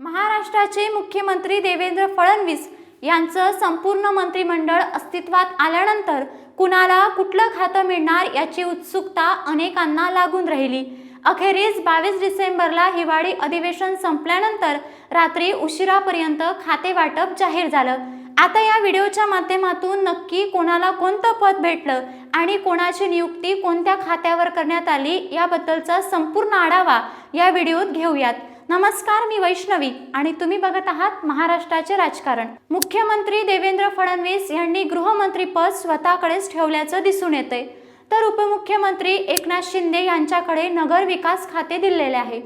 महाराष्ट्राचे मुख्यमंत्री देवेंद्र फडणवीस यांचं संपूर्ण मंत्रिमंडळ अस्तित्वात आल्यानंतर कुणाला कुठलं खातं मिळणार याची उत्सुकता अनेकांना लागून राहिली. अखेरीस बावीस डिसेंबरला हिवाळी अधिवेशन संपल्यानंतर रात्री उशिरापर्यंत खाते वाटप जाहीर झालं. आता या व्हिडिओच्या माध्यमातून नक्की कोणाला कोणतं पद भेटलं आणि कोणाची नियुक्ती कोणत्या खात्यावर करण्यात आली याबद्दलचा संपूर्ण आढावा या व्हिडिओत घेऊयात. नमस्कार मी वैष्णवी आणि तुम्ही बघत आहात महाराष्ट्राचे राजकारण. मुख्यमंत्री देवेंद्र फडणवीस यांनी गृहमंत्रीपद स्वतःकडेच ठेवल्याचं दिसून येते तर उपमुख्यमंत्री एकनाथ शिंदे यांच्याकडे नगर विकास खाते दिलेले आहे.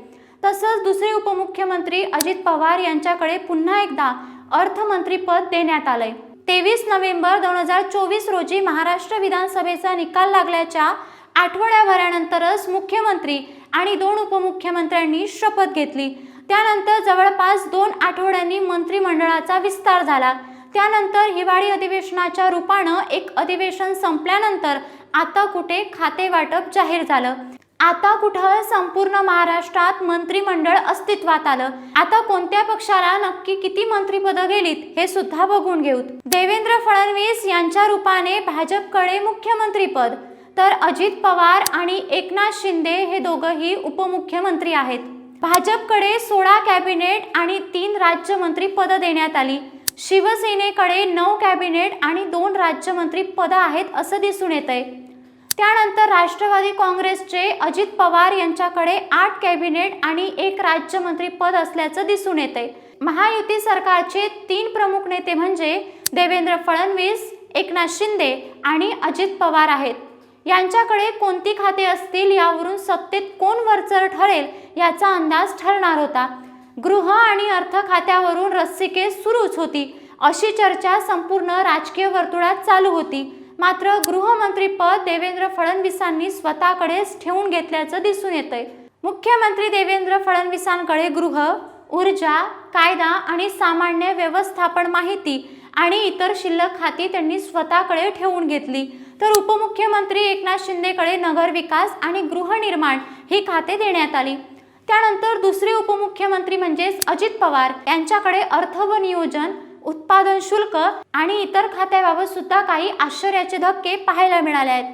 तसंच दुसरे उपमुख्यमंत्री अजित पवार यांच्याकडे पुन्हा एकदा अर्थमंत्रीपद देण्यात आलंय. तेवीस नोव्हेंबर दोन हजार चोवीस रोजी महाराष्ट्र विधानसभेचा निकाल लागल्याच्या आठवड्याभरानंतरच मुख्यमंत्री आणि दोन उपमुख्यमंत्र्यांनी शपथ घेतली. त्यानंतर जवळपास दोन आठवड्यांनी मंत्रिमंडळाचा विस्तार झाला. त्यानंतर हिवाळी अधिवेशनाच्या रूपानं एक अधिवेशन संपल्यानंतर आता कुठे खाते वाटप जाहीर झालं. आता कुठं संपूर्ण महाराष्ट्रात मंत्रिमंडळ अस्तित्वात आलं. आता कोणत्या पक्षाला नक्की किती मंत्रिपदं गेलीत हे सुद्धा बघून घेऊ देवेंद्र फडणवीस यांच्या रूपाने भाजपकडे मुख्यमंत्रीपद तर अजित पवार आणि एकनाथ शिंदे हे दोघंही उपमुख्यमंत्री आहेत. भाजपकडे सोळा कॅबिनेट आणि तीन राज्यमंत्री पदं देण्यात आली. शिवसेनेकडे नऊ कॅबिनेट आणि दोन राज्यमंत्री पदं आहेत असं दिसून येत आहे त्यानंतर राष्ट्रवादी काँग्रेसचे अजित पवार यांच्याकडे आठ कॅबिनेट आणि एक राज्यमंत्री पद असल्याचं दिसून येते महायुती सरकारचे तीन प्रमुख नेते म्हणजे देवेंद्र फडणवीस एकनाथ शिंदे आणि अजित पवार आहेत. यांच्याकडे कोणती खाते असतील यावरून सत्तेत कोण वरचर ठरेल याचा अंदाज ठरणार होता. गृह आणि अर्थ खात्यावरून रस्सीकेस सुरूच होती. अशी चर्चा संपूर्ण राजकीय वर्तुळात चालू होती. मात्र गृहमंत्रीपद देवेंद्र फडणवीसांनी स्वतःकडेच ठेवून घेतल्याचं दिसून येतंय. मुख्यमंत्री देवेंद्र फडणवीसांकडे गृह ऊर्जा कायदा आणि सामान्य व्यवस्थापन माहिती आणि इतर शिल्लक खाती त्यांनी स्वतःकडे ठेवून घेतली. तर उपमुख्यमंत्री एकनाथ शिंदेकडे नगरविकास आणि गृहनिर्माण ही खाते देण्यात आली. त्यानंतर दुसरे उपमुख्यमंत्री म्हणजेच अजित पवार यांच्याकडे अर्थ व नियोजन उत्पादन शुल्क आणि इतर खात्याबाबत सुद्धा काही आश्चर्याचे धक्के पाहायला मिळाले आहेत.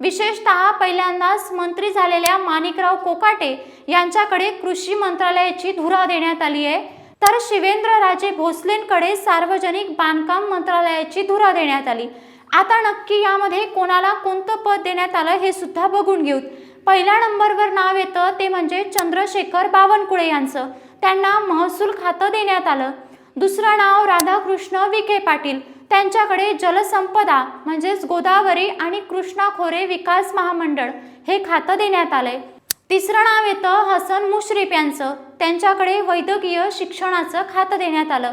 विशेषतः पहिल्यांदाच मंत्री झालेल्या माणिकराव कोकाटे यांच्याकडे कृषी मंत्रालयाची धुरा देण्यात आली आहे. तर शिवेंद्रराजे भोसलेंकडे सार्वजनिक बांधकाम मंत्रालयाची धुरा देण्यात आली. आता नक्की यामध्ये कोणाला कोणतं पद देण्यात आलं हे सुद्धा बघून घेऊ पहिल्या नंबरवर नाव येतं ते म्हणजे चंद्रशेखर बावनकुळे यांचं. त्यांना महसूल खातं देण्यात आलं. दुसरं नाव राधाकृष्ण विखे पाटील. त्यांच्याकडे जलसंपदा म्हणजेच गोदावरी आणि कृष्णा खोरे विकास महामंडळ हे खातं देण्यात आलंय. तिसरं नाव येतं हसन मुश्रीफ यांचं. त्यांच्याकडे वैद्यकीय शिक्षणाचं खातं देण्यात आलं.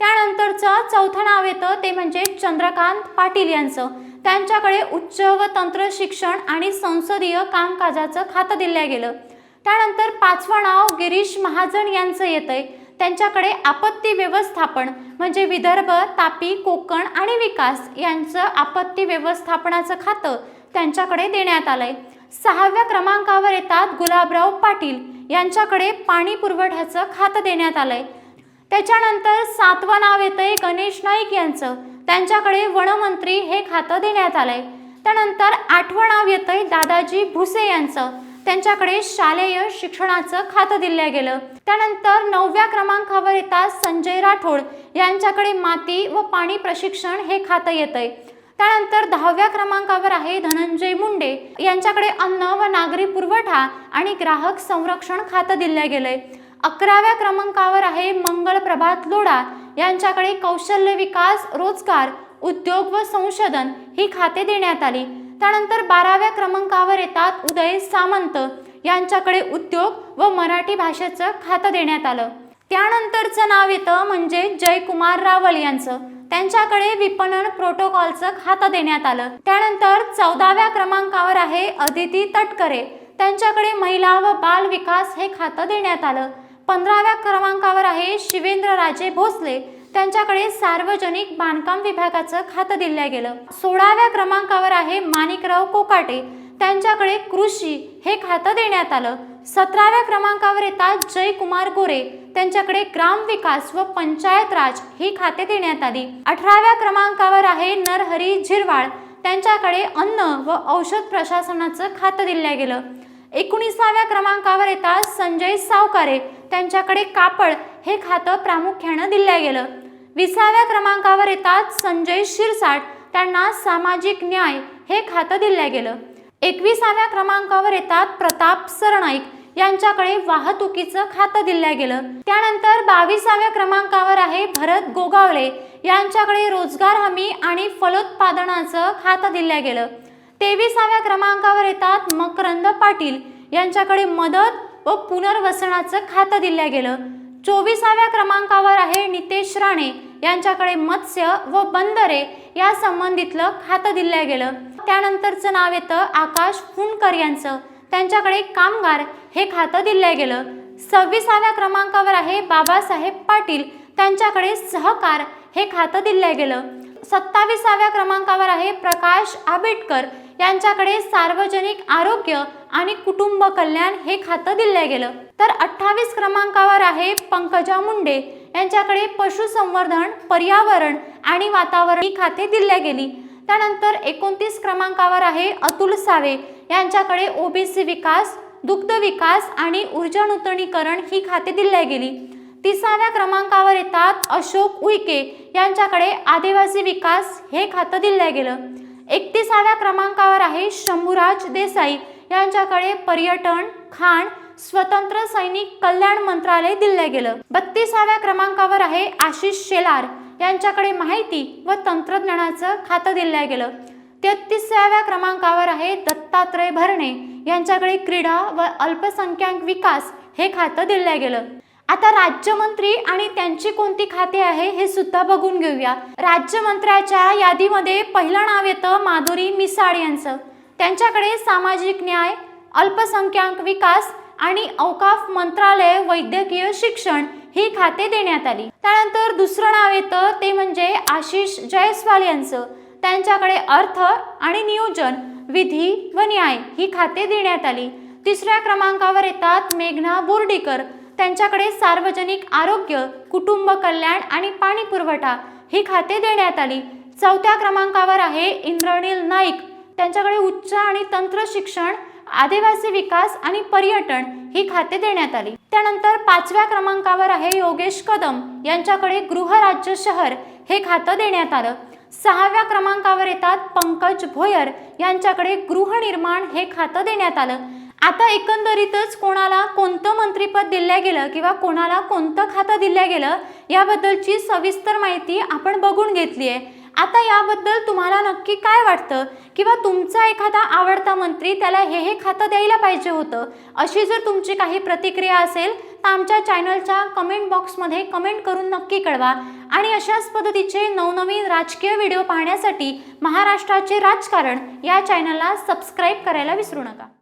त्यानंतरचं चौथं नाव येतं ते म्हणजे चंद्रकांत पाटील यांचं. त्यांच्याकडे उच्च व तंत्र शिक्षण आणि संसदीय कामकाजाचं खातं दिलं गेलं. त्यानंतर पाचवं नाव गिरीश महाजन यांचं येतंय. त्यांच्याकडे आपत्ती व्यवस्थापन म्हणजे विदर्भ तापी कोकण आणि विकास यांचं आपत्ती व्यवस्थापनाचं खातं त्यांच्याकडे देण्यात आलंय. सहाव्या क्रमांकावर येतात गुलाबराव पाटील. यांच्याकडे पाणी पुरवठ्याचं खातं देण्यात आलंय. त्याच्यानंतर सातवं नाव येतंय गणेश नाईक यांचं. त्यांच्याकडे वनमंत्री हे खातं देण्यात आलंय. त्यानंतर आठवं नाव येतंय दादाजी भुसे यांचं. त्यांच्याकडे शालेय शिक्षणाचं खातं दिलं गेलं. त्यानंतर नवव्या क्रमांकावर येतात संजय राठोड. यांच्याकडे माती व पाणी प्रशिक्षण हे खातं येतंय. त्यानंतर दहाव्या क्रमांकावर आहे धनंजय मुंडे. यांच्याकडे अन्न व नागरी पुरवठा आणि ग्राहक संरक्षण खातं दिलं गेलंय. अकराव्या क्रमांकावर आहे मंगळ प्रभात लोढा. यांच्याकडे कौशल्य विकास रोजगार उद्योग व संशोधन ही खाते देण्यात आली. त्यानंतर बाराव्या क्रमांकावर येतात उदय सामंत. यांच्याकडे उद्योग व मराठी भाषेचं खातं देण्यात आलं. त्यानंतरचं नाव येतं म्हणजे जयकुमार रावल यांचं. त्यांच्याकडे विपणन प्रोटोकॉलचं खातं देण्यात आलं. त्यानंतर चौदाव्या क्रमांकावर आहे अदिती तटकरे. त्यांच्याकडे महिला व बाल विकास हे खातं देण्यात आलं. पंधराव्या क्रमांकावर आहे शिवेंद्रराजे भोसले. त्यांच्याकडे सार्वजनिक बांधकाम विभागाचं खातं दिलं गेलं. सोळाव्या क्रमांकावर आहे माणिकराव कोकाटे. त्यांच्याकडे कृषी हे खातं देण्यात आलं. सतराव्या क्रमांकावर येतात जयकुमार गोरे. त्यांच्याकडे ग्रामविकास व पंचायत राज ही खाते देण्यात आली. अठराव्या क्रमांकावर आहे नरहरी झिरवाळ. त्यांच्याकडे अन्न व औषध प्रशासनाचं खातं दिलं गेलं. एकोणीसाव्या क्रमांकावर येतात संजय सावकारे. त्यांच्याकडे कापड हे खातं प्रामुख्यानं दिलं गेलं. विसाव्या क्रमांकावर येतात संजय शिरसाट. त्यांना सामाजिक न्याय हे खातं दिलं गेलं. एकविसाव्या क्रमांकावर येतात प्रताप सरनाईक. यांच्याकडे वाहतुकीचं खातं दिलं गेलं. त्यानंतर बावीसाव्या क्रमांकावर आहे भरत गोगावले. यांच्याकडे रोजगार हमी आणि फलोत्पादनाचं खातं दिलं गेलं. तेविसाव्या क्रमांकावर येतात मकरंद पाटील. यांच्याकडे मदत व पुनर्वसनाचं खातं दिलं गेलं. चोवीसाव्या क्रमांकावर आहे नितेश राणे. यांच्याकडे मत्स्य व बंदरे या संबंधितलं खातं दिलं गेलं. त्यानंतरचं नाव येतं आकाश फुंडकर यांचं. त्यांच्याकडे कामगार हे खातं दिलं गेलं. सव्वीसाव्या क्रमांकावर आहे बाबासाहेब पाटील. त्यांच्याकडे सहकार हे खातं दिलं गेलं. सत्तावीसाव्या क्रमांकावर आहे प्रकाश आंबेडकर. यांच्याकडे सार्वजनिक आरोग्य आणि कुटुंब कल्याण हे खातं दिलं गेलं. तर अठ्ठावीस क्रमांकावर आहे पंकजा मुंडे. यांच्याकडे पशुसंवर्धन पर्यावरण आणि वातावरण ही खाते दिल्या गेली. त्यानंतर एकोणतीस क्रमांकावर आहे अतुल सावे. यांच्याकडे ओबीसी विकास दुग्ध विकास आणि ऊर्जा नूतनीकरण ही खाते दिल्या गेली. तिसाव्या क्रमांकावर येतात अशोक उईके. यांच्याकडे आदिवासी विकास हे खातं दिलं गेलं. एकतीसाव्या क्रमांकावर आहे शंभूराज देसाई. यांच्याकडे पर्यटन खाण स्वतंत्र सैनिक कल्याण मंत्रालय दिलं गेलं. बत्तीसाव्या क्रमांकावर आहे आशिष शेलार. यांच्याकडे माहिती व तंत्रज्ञानाचं खातं दिलं गेलं. तेहतीसाव्या क्रमांकावर आहे दत्तात्रय भरणे. यांच्याकडे क्रीडा व अल्पसंख्याक विकास हे खातं दिलं गेलं. आता राज्यमंत्री आणि त्यांची कोणती खाते आहे हे सुद्धा बघून घेऊया. राज्यमंत्र्याच्या यादीमध्ये पहिलं नाव येतं माधुरी मिसाळ यांचं. त्यांच्याकडे सामाजिक न्याय अल्पसंख्याक विकास आणि अवकाफ मंत्रालय वैद्यकीय शिक्षण ही खाते देण्यात आली. त्यानंतर दुसरं नाव येतं ते म्हणजे आशिष जयस्वाल यांचं. त्यांच्याकडे अर्थ आणि नियोजन विधी व न्याय ही खाते देण्यात आली. तिसऱ्या क्रमांकावर येतात मेघना बोर्डीकर. त्यांच्याकडे सार्वजनिक आरोग्य कुटुंब कल्याण आणि पाणी पुरवठा ही खाते देण्यात आली. चौथ्या क्रमांकावर आहे इंद्रनील नाईक. त्यांच्याकडे उच्च आणि तंत्र शिक्षण आदिवासी विकास आणि पर्यटन ही खाते देण्यात आली. त्यानंतर पाचव्या क्रमांकावर आहे योगेश कदम. यांच्याकडे गृहराज्य शहर हे खातं देण्यात आलं. सहाव्या क्रमांकावर येतात पंकज भोयर. यांच्याकडे गृहनिर्माण हे खातं देण्यात आलं. आता एकंदरीतच कोणाला कोणतं मंत्रीपद दिलं गेलं किंवा कोणाला कोणतं खातं दिलं गेलं याबद्दलची सविस्तर माहिती आपण बघून घेतली आहे. आता याबद्दल तुम्हाला नक्की काय वाटतं? किंवा तुमचा एखादा आवडता मंत्री त्याला हे हे खातं द्यायला पाहिजे होतं? अशी जर तुमची काही प्रतिक्रिया असेल तर आमच्या चॅनलच्या कमेंट बॉक्समध्ये कमेंट करून नक्की कळवा. आणि अशाच पद्धतीचे नवनवीन राजकीय व्हिडिओ पाहण्यासाठी महाराष्ट्राचे राजकारण या चॅनलला सबस्क्राईब करायला विसरू नका.